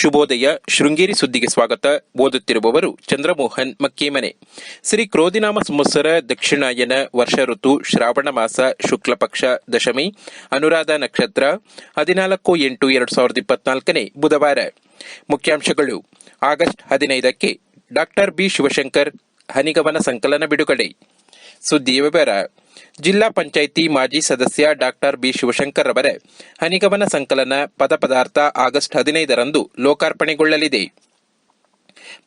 ಶುಭೋದಯ. ಶೃಂಗೇರಿ ಸುದ್ದಿಗೆ ಸ್ವಾಗತ. ಓದುತ್ತಿರುವವರು ಚಂದ್ರಮೋಹನ್ ಮಕ್ಕೇಮನೆ. ಶ್ರೀ ಕ್ರೋಧಿನಾಮ ಸಂವತ್ಸರ ದಕ್ಷಿಣಾಯನ ವರ್ಷ ಋತು ಶ್ರಾವಣ ಮಾಸ ಶುಕ್ಲ ಪಕ್ಷ ದಶಮಿ ಅನುರಾಧ ನಕ್ಷತ್ರ ಹದಿನಾಲ್ಕು ಎಂಟು ಎರಡು ಸಾವಿರದ ಇಪ್ಪತ್ನಾಲ್ಕನೇ ಬುಧವಾರ. ಮುಖ್ಯಾಂಶಗಳು. ಆಗಸ್ಟ್ ಹದಿನೈದಕ್ಕೆ ಡಾಕ್ಟರ್ ಬಿ ಶಿವಶಂಕರ್ ಹನಿಗವನ ಸಂಕಲನ ಬಿಡುಗಡೆ. ಸುದ್ದಿಯ ವಿವರ. ಜಿಲ್ಲಾ ಪಂಚಾಯಿತಿ ಮಾಜಿ ಸದಸ್ಯ ಡಾಕ್ಟರ್ ಬಿ ಶಿವಶಂಕರ್ ಅವರೇ ಹನಿಗವನ ಸಂಕಲನ ಪದಪದಾರ್ಥ ಆಗಸ್ಟ್ ಹದಿನೈದರಂದು ಲೋಕಾರ್ಪಣೆಗೊಳ್ಳಲಿದೆ.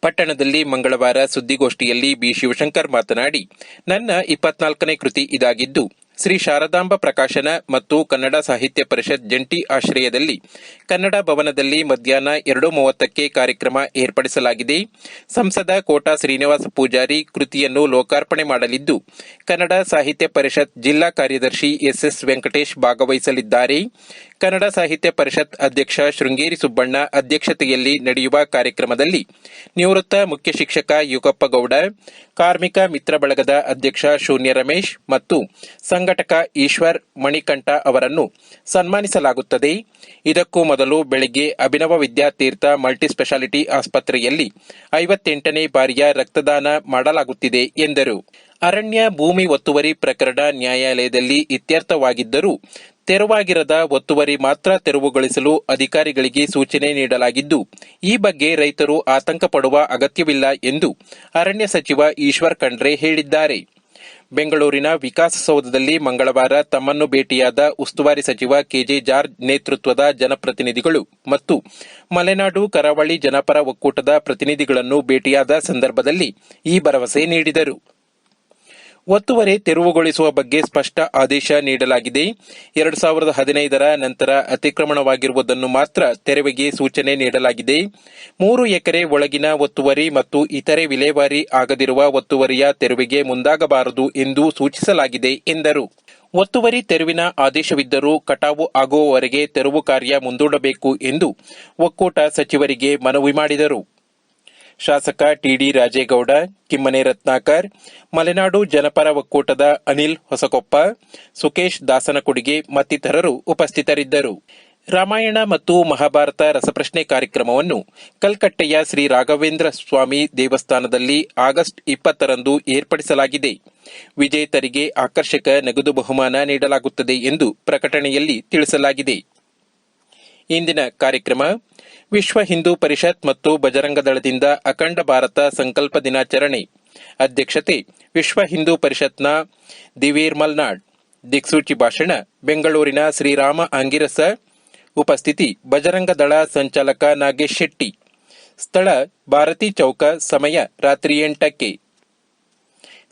ಪಟ್ಟಣದಲ್ಲಿ ಮಂಗಳವಾರ ಸುದ್ದಿಗೋಷ್ಠಿಯಲ್ಲಿ ಬಿ ಶಿವಶಂಕರ್ ಮಾತನಾಡಿ, ನನ್ನ ಇಪ್ಪತ್ನಾಲ್ಕನೇ ಕೃತಿ ಇದಾಗಿದ್ದು ಶ್ರೀ ಶಾರದಾಂಬ ಪ್ರಕಾಶನ ಮತ್ತು ಕನ್ನಡ ಸಾಹಿತ್ಯ ಪರಿಷತ್ ಜಂಟಿ ಆಶ್ರಯದಲ್ಲಿ ಕನ್ನಡ ಭವನದಲ್ಲಿ ಮಧ್ಯಾಹ್ನ ಎರಡು ಮೂವತ್ತಕ್ಕೆ ಕಾರ್ಯಕ್ರಮ ಏರ್ಪಡಿಸಲಾಗಿದೆ. ಸಂಸದ ಕೋಟಾ ಶ್ರೀನಿವಾಸ ಪೂಜಾರಿ ಕೃತಿಯನ್ನು ಲೋಕಾರ್ಪಣೆ ಮಾಡಲಿದ್ದು, ಕನ್ನಡ ಸಾಹಿತ್ಯ ಪರಿಷತ್ ಜಿಲ್ಲಾ ಕಾರ್ಯದರ್ಶಿ ಎಸ್ಎಸ್ ವೆಂಕಟೇಶ್ ಭಾಗವಹಿಸಲಿದ್ದಾರೆ. ಕನ್ನಡ ಸಾಹಿತ್ಯ ಪರಿಷತ್ ಅಧ್ಯಕ್ಷ ಶೃಂಗೇರಿ ಸುಬ್ಬಣ್ಣ ಅಧ್ಯಕ್ಷತೆಯಲ್ಲಿ ನಡೆಯುವ ಕಾರ್ಯಕ್ರಮದಲ್ಲಿ ನಿವೃತ್ತ ಮುಖ್ಯ ಶಿಕ್ಷಕ ಯುಗಪ್ಪಗೌಡ ಕಾರ್ಮಿಕ ಮಿತ್ರ ಬಳಗದ ಅಧ್ಯಕ್ಷ ಶೂನ್ಯ ರಮೇಶ್ ಮತ್ತು ಸಂಘಟಕ ಈಶ್ವರ್ ಮಣಿಕಂಠ ಅವರನ್ನು ಸನ್ಮಾನಿಸಲಾಗುತ್ತದೆ. ಇದಕ್ಕೂ ಮೊದಲು ಬೆಳಗ್ಗೆ ಅಭಿನವ ವಿದ್ಯಾತೀರ್ಥ ಮಲ್ಟಿಸ್ಪೆಷಾಲಿಟಿ ಆಸ್ಪತ್ರೆಯಲ್ಲಿ ಐವತ್ತೆಂಟನೇ ಬಾರಿಯ ರಕ್ತದಾನ ಮಾಡಲಾಗುತ್ತಿದೆ ಎಂದರು. ಅರಣ್ಯ ಭೂಮಿ ಒತ್ತುವರಿ ಪ್ರಕರಣ ನ್ಯಾಯಾಲಯದಲ್ಲಿ ಇತ್ಯರ್ಥವಾಗಿದ್ದರೂ ತೆರವಾಗಿರದ ಒತ್ತುವರಿ ಮಾತ್ರ ತೆರವುಗೊಳಿಸಲು ಅಧಿಕಾರಿಗಳಿಗೆ ಸೂಚನೆ ನೀಡಲಾಗಿದ್ದು, ಈ ಬಗ್ಗೆ ರೈತರು ಆತಂಕ ಪಡುವ ಅಗತ್ಯವಿಲ್ಲ ಎಂದು ಅರಣ್ಯ ಸಚಿವ ಈಶ್ವರ್ ಖಂಡ್ರೆ ಹೇಳಿದ್ದಾರೆ. ಬೆಂಗಳೂರಿನ ವಿಕಾಸಸೌಧದಲ್ಲಿ ಮಂಗಳವಾರ ತಮ್ಮನ್ನು ಭೇಟಿಯಾದ ಉಸ್ತುವಾರಿ ಸಚಿವ ಕೆಜೆ ಜಾರ್ಜ್ ನೇತೃತ್ವದ ಜನಪ್ರತಿನಿಧಿಗಳು ಮತ್ತು ಮಲೆನಾಡು ಕರಾವಳಿ ಜನಪರ ಒಕ್ಕೂಟದ ಪ್ರತಿನಿಧಿಗಳನ್ನು ಭೇಟಿಯಾದ ಸಂದರ್ಭದಲ್ಲಿ ಈ ಭರವಸೆ ನೀಡಿದರು. ಒತ್ತುವರಿ ತೆರವುಗೊಳಿಸುವ ಬಗ್ಗೆ ಸ್ಪಷ್ಟ ಆದೇಶ ನೀಡಲಾಗಿದೆ. ಎರಡು ಸಾವಿರದ ಹದಿನೈದರ ನಂತರ ಅತಿಕ್ರಮಣವಾಗಿರುವುದನ್ನು ಮಾತ್ರ ತೆರವಿಗೆ ಸೂಚನೆ ನೀಡಲಾಗಿದೆ. ಮೂರು ಎಕರೆ ಒಳಗಿನ ಒತ್ತುವರಿ ಮತ್ತು ಇತರೆ ವಿಲೇವಾರಿ ಆಗದಿರುವ ಒತ್ತುವರಿಯ ತೆರವಿಗೆ ಮುಂದಾಗಬಾರದು ಎಂದು ಸೂಚಿಸಲಾಗಿದೆ ಎಂದರು. ಒತ್ತುವರಿ ತೆರವಿನ ಆದೇಶವಿದ್ದರೂ ಕಟಾವು ಆಗುವವರೆಗೆ ತೆರವು ಕಾರ್ಯ ಮುಂದೂಡಬೇಕು ಎಂದು ಒಕ್ಕೂಟ ಸಚಿವರಿಗೆ ಮನವಿ ಮಾಡಿದರು. ಶಾಸಕ ಟಿಡಿ ರಾಜೇಗೌಡ, ಕಿಮ್ಮನೆ ರತ್ನಾಕರ್, ಮಲೆನಾಡು ಜನಪರ ಒಕ್ಕೂಟದ ಅನಿಲ್ ಹೊಸಕೊಪ್ಪ, ಸುಕೇಶ್ ದಾಸನಕುಡಿಗೆ ಮತ್ತಿತರರು ಉಪಸ್ಥಿತರಿದ್ದರು. ರಾಮಾಯಣ ಮತ್ತು ಮಹಾಭಾರತ ರಸಪ್ರಶ್ನೆ ಕಾರ್ಯಕ್ರಮವನ್ನು ಕಲ್ಕಟ್ಟೆಯ ಶ್ರೀ ರಾಘವೇಂದ್ರ ಸ್ವಾಮಿ ದೇವಸ್ಥಾನದಲ್ಲಿ ಆಗಸ್ಟ್ ಇಪ್ಪತ್ತರಂದು ಏರ್ಪಡಿಸಲಾಗಿದೆ. ವಿಜೇತರಿಗೆ ಆಕರ್ಷಕ ನಗದು ಬಹುಮಾನ ನೀಡಲಾಗುತ್ತದೆ ಎಂದು ಪ್ರಕಟಣೆಯಲ್ಲಿ ತಿಳಿಸಲಾಗಿದೆ. ಇಂದಿನ ಕಾರ್ಯಕ್ರಮ. ವಿಶ್ವ ಹಿಂದೂ ಪರಿಷತ್ ಮತ್ತು ಬಜರಂಗ ದಳದಿಂದ ಅಖಂಡ ಭಾರತ ಸಂಕಲ್ಪ ದಿನಾಚರಣೆ. ಅಧ್ಯಕ್ಷತೆ ವಿಶ್ವ ಹಿಂದೂ ಪರಿಷತ್ನ ದಿವೀರ್ ಮಲ್ನಾಡ್. ದಿಕ್ಸೂಚಿ ಭಾಷಣ ಬೆಂಗಳೂರಿನ ಶ್ರೀರಾಮ ಅಂಗಿರಸ. ಉಪಸ್ಥಿತಿ ಬಜರಂಗ ದಳ ಸಂಚಾಲಕ ನಾಗೇಶ್ ಶೆಟ್ಟಿ. ಸ್ಥಳ ಭಾರತಿ ಚೌಕ ಸಮಯ ರಾತ್ರಿ ಎಂಟಕ್ಕೆ.